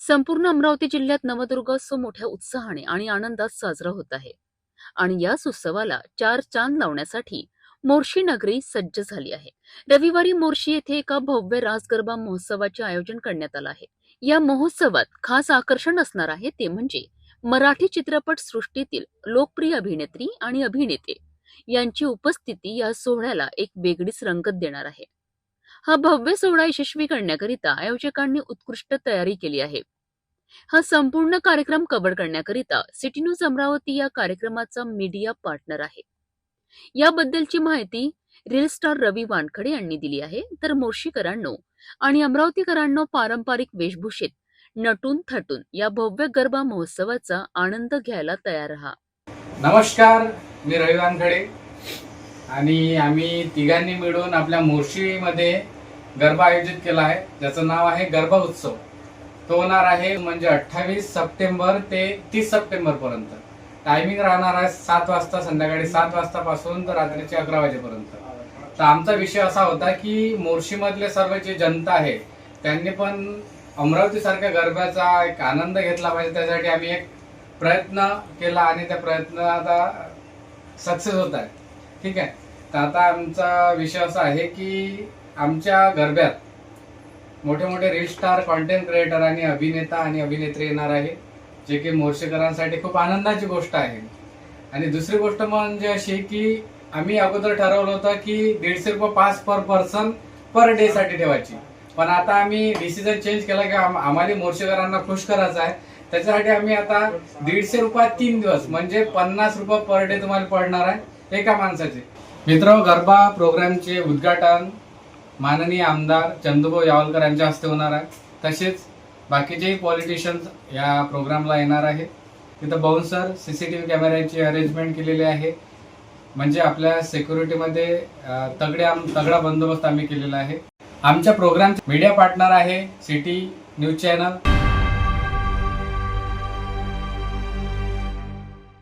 संपूर्ण अमरावती जिल्ह्यात नवदुर्गोत्सव मोठ्या उत्साहाने आणि आनंदात साजरा होत आहे. आणि याच उत्सवाला चार चांद लावण्यासाठी मोर्शी नगरी सज्ज झाली आहे. रविवारी मोर्शी येथे एका भव्य रास गरबा महोत्सवाचे आयोजन करण्यात आलं आहे. या महोत्सवात खास आकर्षण असणार आहे ते म्हणजे मराठी चित्रपट सृष्टीतील लोकप्रिय अभिनेत्री आणि अभिनेते यांची उपस्थिती या सोहळ्याला एक वेगळीच रंगत देणार आहे. हा भव्य सोहळा यशस्वी करण्याकरिता आयोजकांनी उत्कृष्ट तयारी केली आहे. हा संपूर्ण कार्यक्रम कव्हर करण्याकरिता सिटी न्यूज अमरावती या कार्यक्रमाचा मीडिया पार्टनर आहे. याबद्दलची माहिती रील स्टार रवी वानखडे यांनी दिली आहे. तर मोर्शीकरांनो आणि अमरावतीकरांनो पारंपरिक वेशभूषेत नटून थटून या भव्य गरबा महोत्सवाचा आनंद घ्यायला तयार राहा. नमस्कार मी रवी वानखडे आणि आम्ही तिघांनी मिळून आपल्या मोर्शीमध्ये गरबा आयोजित केला आहे. ज्याचं नाव आहे गरबा उत्सव. तो होणार आहे म्हणजे अठ्ठावीस सप्टेंबर ते तीस सप्टेंबर पर्यंत. टायमिंग राहणार आहे सात वाजता संध्याकाळी सात वाजतापासून तर रात्रीचे अकरा वाजेपर्यंत. तर आमचा विषय असा होता की मोर्शीमधले सर्व जे जनता आहे त्यांनी पण अमरावती सारख्या गरब्याचा एक आनंद घेतला पाहिजे. त्यासाठी आम्ही एक प्रयत्न केला आणि त्या प्रयत्न आता सक्सेस होत आहे. ठीक आहे. तर आता आमचा विषय असा आहे की आमच्या गरब्यात मोठे मोठे रील स्टार कॉन्टेंट क्रिएटर आणि अभिनेता आणि अभिनेत्री येणार आहे जे की मोर्शेकरांसाठी खूप आनंदाची गोष्ट आहे. आणि दुसरी गोष्ट म्हणजे अशी की आम्ही अगोदर ठरवलं होतं की दीडशे रुपये pass per person per day साठी ठेवायची. पण आता आम्ही डिसिजन चेंज केला की आम्हाला मोर्शेकरांना खुश करायचं आहे. त्याच्यासाठी आम्ही आता दीडशे रुपयात तीन दिवस म्हणजे पन्नास रुपये पर डे तुम्हाला पडणार आहे एका माणसाचे. मित्र गरबा प्रोग्रामचे उद्घाटन माननीय आमदार चंदूभाऊ यावलकर यांच्या हस्ते होणार आहे. तसेच बाकीचेही पॉलिटिशियन्स या प्रोग्रामला येणार आहे तिथं बाउन्सर सीसीटीव्ही कॅमेऱ्याची अरेंजमेंट केलेली आहे. म्हणजे आपल्या सिक्युरिटीमध्ये तगडे आम तगडा बंदोबस्त आम्ही केलेला आहे. आमच्या प्रोग्राम मीडिया पार्टनर आहे सिटी न्यूज चॅनल